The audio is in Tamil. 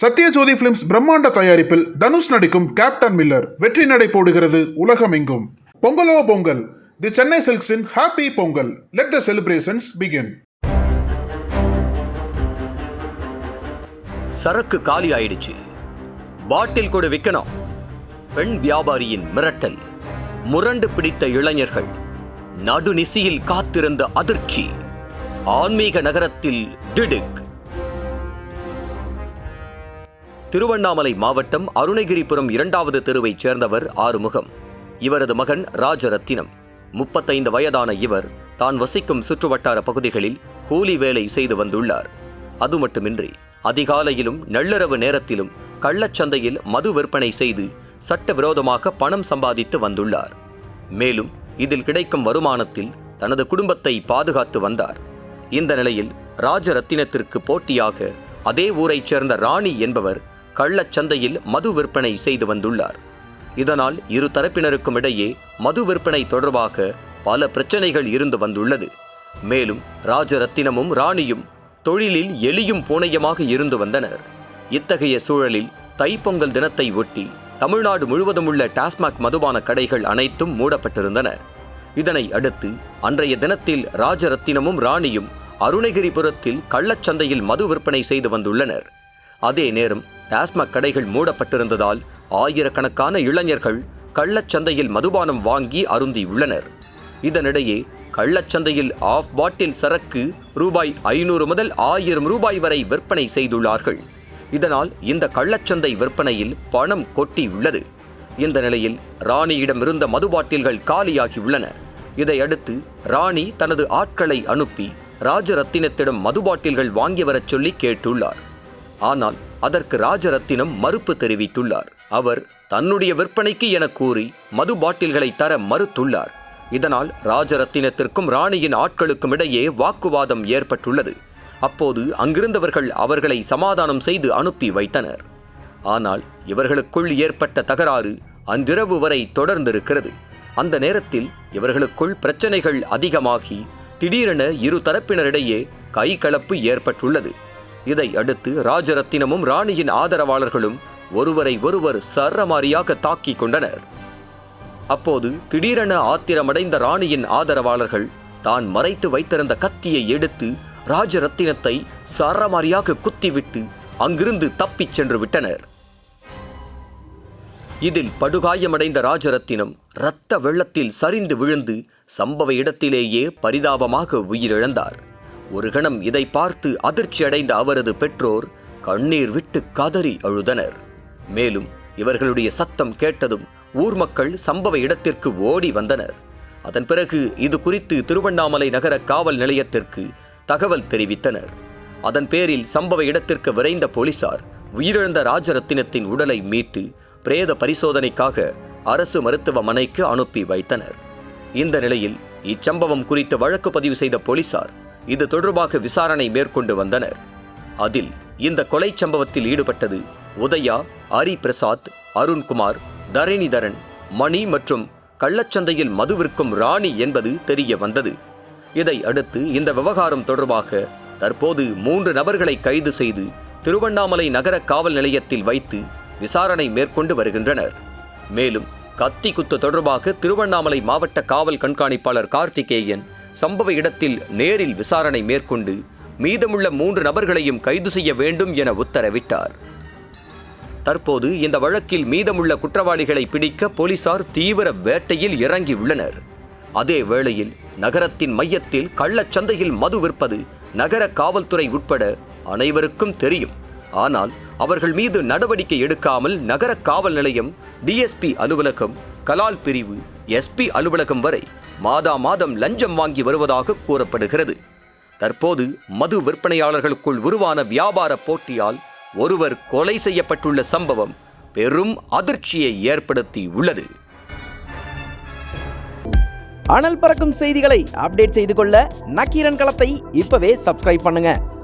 சத்யஜோதி பிலிம்ஸ் பிரம்மாண்ட தயாரிப்பில் தனுஷ் நடிக்கும் கேப்டன் மில்லர் வெற்றி நடை போடுகிறது உலகமெங்கும். பொங்கலோ Pongal. The Chennai சில்க்ஸின் happy Pongal let the celebrations begin சரக்கு காலி ஆயிடுச்சு பாட்டில் கூட விற்கணும் பெண் வியாபாரியின் மிரட்டல். முரண்டு பிடித்த இளைஞர்கள். நடுநிசியில் காத்திருந்த அதிர்ச்சி. ஆன்மீக நகரத்தில் திடுக். திருவண்ணாமலை மாவட்டம் அருணகிரிபுரம் இரண்டாவது தெருவைச் சேர்ந்தவர் ஆறுமுகம். இவரது மகன் ராஜரத்தினம். முப்பத்தைந்து வயதான இவர் தான் வசிக்கும் சுற்றுவட்டார பகுதிகளில் கூலி வேலை செய்து வந்துள்ளார். அது மட்டுமின்றி அதிகாலையிலும் நள்ளிரவு நேரத்திலும் கள்ளச்சந்தையில் மது விற்பனை செய்து சட்டவிரோதமாக பணம் சம்பாதித்து வந்துள்ளார். மேலும் இதில் கிடைக்கும் வருமானத்தில் தனது குடும்பத்தை பாதுகாத்து வந்தார். இந்த நிலையில் ராஜரத்தினத்திற்கு போட்டியாக அதே ஊரைச் சேர்ந்த ராணி என்பவர் கள்ளச்சந்தையில் மது விற்பனை செய்து வந்துள்ளார். இதனால் இரு தரப்பினருக்கும் இடையே மது விற்பனை தொடர்பாக பல பிரச்சனைகள் இருந்து வந்துள்ளது. மேலும் ராஜரத்தினமும் ராணியும் தொழிலில் எளியும் பூனையமாக இருந்து வந்தனர். இத்தகைய சூழலில் தைப்பொங்கல் தினத்தை ஒட்டி தமிழ்நாடு முழுவதும் உள்ள டாஸ்மாக் மதுபான கடைகள் அனைத்தும் மூடப்பட்டிருந்தன. இதனை அடுத்து அன்றைய தினத்தில் ராஜரத்தினமும் ராணியும் அருணகிரிபுரத்தில் கள்ளச்சந்தையில் மது விற்பனை செய்து வந்துள்ளனர். அதே நேரம் டாஸ்மாக் கடைகள் மூடப்பட்டிருந்ததால் ஆயிரக்கணக்கான இளைஞர்கள் கள்ளச்சந்தையில் மதுபானம் வாங்கி அருந்தியுள்ளனர். இதனிடையே கள்ளச்சந்தையில் ஆஃப் பாட்டில் சரக்கு ரூபாய் ஐநூறு முதல் ஆயிரம் ரூபாய் வரை விற்பனை செய்துள்ளார்கள். இதனால் இந்த கள்ளச்சந்தை விற்பனையில் பணம் கொட்டி உள்ளது இந்த நிலையில் ராணியிடம் இருந்த மது பாட்டில்கள் காலியாகியுள்ளன. இதையடுத்து ராணி தனது ஆட்களை அனுப்பி ராஜரத்தினத்திடம் மது பாட்டில்கள் வாங்கி வரச் சொல்லி கேட்டுள்ளார். ஆனால் அதற்கு ராஜரத்தினம் மறுப்பு தெரிவித்துள்ளார். அவர் தன்னுடைய விற்பனைக்கு என கூறி மது பாட்டில்களை தர மறுத்துள்ளார். இதனால் ராஜரத்தினத்திற்கும் ராணியின் ஆட்களுக்கும் இடையே வாக்குவாதம் ஏற்பட்டுள்ளது. அப்போது அங்கிருந்தவர்கள் அவர்களை சமாதானம் செய்து அனுப்பி வைத்தனர். ஆனால் இவர்களுக்குள் ஏற்பட்ட தகராறு அன்றிரவு வரை தொடர்ந்திருக்கிறது. அந்த நேரத்தில் இவர்களுக்குள் பிரச்சனைகள் அதிகமாகி திடீரென இரு தரப்பினரிடையே கைகலப்பு ஏற்பட்டுள்ளது. இதை அடுத்து ராஜரத்தினமும் ராணியின் ஆதரவாளர்களும் ஒருவரை ஒருவர் சரமாரியாக தாக்கிக் கொண்டனர். அப்போது திடீரென ஆத்திரமடைந்த ராணியின் ஆதரவாளர்கள் தான் மறைத்து வைத்திருந்த கத்தியை எடுத்து ராஜரத்தினத்தை சரமாரியாக குத்திவிட்டு அங்கிருந்து தப்பிச் சென்று விட்டனர். இதில் படுகாயமடைந்த ராஜரத்தினம் இரத்த வெள்ளத்தில் சரிந்து விழுந்து சம்பவ இடத்திலேயே பரிதாபமாக உயிரிழந்தார். ஒரு கணம் இதை பார்த்து அதிர்ச்சியடைந்த அவரது பெற்றோர் கண்ணீர் விட்டு கதறி அழுதனர். மேலும் இவர்களுடைய சத்தம் கேட்டதும் ஊர் மக்கள் சம்பவ இடத்திற்கு ஓடி வந்தனர். அதன் பிறகு இது குறித்து திருவண்ணாமலை நகர காவல் நிலையத்திற்கு தகவல் தெரிவித்தனர். அதன் பேரில் சம்பவ இடத்திற்கு விரைந்த போலீசார் உயிரிழந்த ராஜரத்தினத்தின் உடலை மீட்டு பிரேத பரிசோதனைக்காக அரசு மருத்துவமனைக்கு அனுப்பி வைத்தனர். இந்த நிலையில் இச்சம்பவம் குறித்து வழக்கு பதிவு செய்த போலீசார் இது தொடர்பாக விசாரணை மேற்கொண்டு வந்தனர். அதில் இந்த கொலை சம்பவத்தில் ஈடுபட்டது உதயா ஹரி பிரசாத் அருண்குமார் தரணிதரன் மணி மற்றும் கள்ளச்சந்தையில் மது விற்கும் ராணி என்பது தெரிய வந்தது. இதை அடுத்து இந்த விவகாரம் தொடர்பாக தற்போது மூன்று நபர்களை கைது செய்து திருவண்ணாமலை நகர காவல் நிலையத்தில் வைத்து விசாரணை மேற்கொண்டு வருகின்றனர். மேலும் கத்தி குத்து தொடர்பாக திருவண்ணாமலை மாவட்ட காவல் கண்காணிப்பாளர் கார்த்திகேயன் சம்பவ இடத்தில் நேரில் விசாரணை மேற்கொண்டு மீதமுள்ள மூன்று நபர்களையும் கைது செய்ய வேண்டும் என உத்தரவிட்டார். தற்போது இந்த வழக்கில் மீதமுள்ள குற்றவாளிகளை பிடிக்க போலீசார் தீவிர வேட்டையில் இறங்கியுள்ளனர் அதே வேளையில் நகரத்தின் மையத்தில் கள்ளச்சந்தையில் மது விற்பது நகர காவல்துறை உட்பட அனைவருக்கும் தெரியும். ஆனால் அவர்கள் மீது நடவடிக்கை எடுக்காமல் நகர காவல் நிலையம் டிஎஸ்பி அலுவலகம் கலால் பிரிவு எஸ்பி அலுவலகம் வரை மாதா மாதம் லஞ்சம் வாங்கி வருவதாக கூறப்படுகிறது. தற்போது மது விற்பனையாளர்களுக்குள் உருவான வியாபார போட்டியால் ஒருவர் கொலை செய்யப்பட்டுள்ள சம்பவம் பெரும் அதிர்ச்சியை ஏற்படுத்தி உள்ளது. அனல் பறக்கும் செய்திகளை அப்டேட் செய்து கொள்ள நக்கீரன் களத்தை இப்பவே சப்ஸ்கிரைப் பண்ணுங்க.